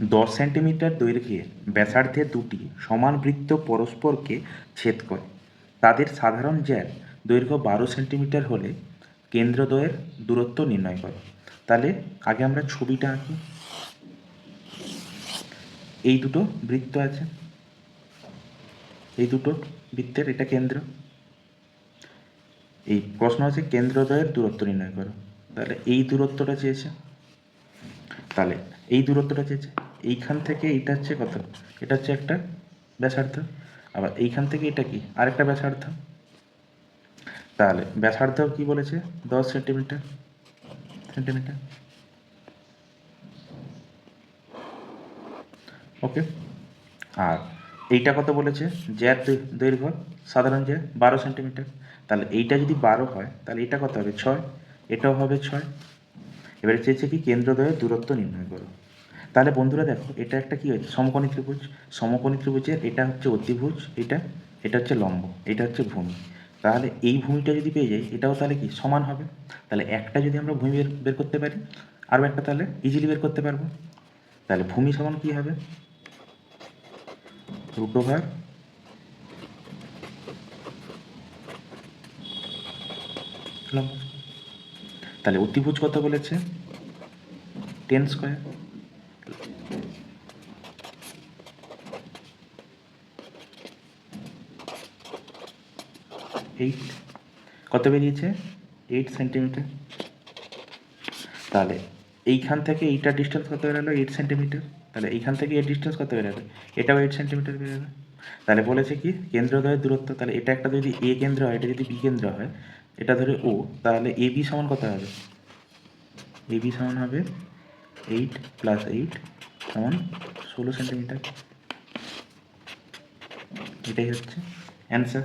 দশ সেন্টিমিটার দৈর্ঘ্যের ব্যাসার্ধের দুটি সমান বৃত্ত পরস্পরকে ছেদ করে। তাদের সাধারণ জ্যার দৈর্ঘ্য বারো সেন্টিমিটার হলে কেন্দ্রদ্বয়ের দূরত্ব নির্ণয় করো। তাহলে আগে আমরা ছবিটা আঁকি। এই দুটো বৃত্ত আছে। এই দুটো বৃত্তের এটা কেন্দ্র। এই প্রশ্ন আছে কেন্দ্রদ্বয়ের দূরত্ব নির্ণয় করো। তাহলে এই দূরত্বটা চেয়েছে। তাহলে এই দূরত্বটা চেয়েছে। এইখান থেকে এইটা হচ্ছে কত? এটা হচ্ছে একটা ব্যাসার্ধ। আবার এইখান থেকে এটা কি? আরেকটা ব্যাসার্ধ। তাহলে ব্যাসার্ধ কি বলেছে? দশ সেন্টিমিটার। সেন্টিমিটার। ওকে। আর এইটা কত বলেছে? জ্যার দৈর্ঘ্য সাধারণ জ্যার বারো সেন্টিমিটার। তাহলে এইটা যদি বারো হয়, তাহলে এটা কত হবে? ছয়। এটাও হবে ছয়। এবারে চেয়েছে কি? কেন্দ্রদ্বয়ের দূরত্ব নির্ণয় করো। তাহলে বন্ধুরা দেখো, এটা একটা কি হয়েছে? সমকোণী ত্রিভুজ। সমকোণী ত্রিভুজের এটা হচ্ছে অতিভুজ, এটা এটা হচ্ছে লম্ব, এটা হচ্ছে ভূমি। তাহলে এই ভূমিটা যদি পেয়ে যাই, এটাও তাহলে কি? সমান হবে। তাহলে একটা যদি আমরা ভূমি বের করতে পারি, আরও একটা তাহলে ইজিলি বের করতে পারব। তাহলে ভূমি সমান কি হবে? রুট ওভার তাহলে অতিভুজ কত বলেছে? টেন স্কোয়ার এইট কত বেরিয়েছে? এইট সেন্টিমিটার তাহলে এইখান থেকে এইটার ডিস্টেন্স কত বেরোলো? এইট সেন্টিমিটার তাহলে এইখান থেকে এর ডিস্টেন্স কত বেরোবে এটাও এইট সেন্টিমিটার বেরোবে তাহলে বলেছে কি? কেন্দ্রদ্বয়ের দূরত্ব। তাহলে এটা একটা যদি এ কেন্দ্র হয়, এটা যদি বি কেন্দ্র হয়, এটা ধরে ও তাহলে এ বি সমান কত হবে? এ বি সমান হবে এইট প্লাস এইট সমান ষোলো সেন্টিমিটার এটাই হচ্ছে অ্যান্সার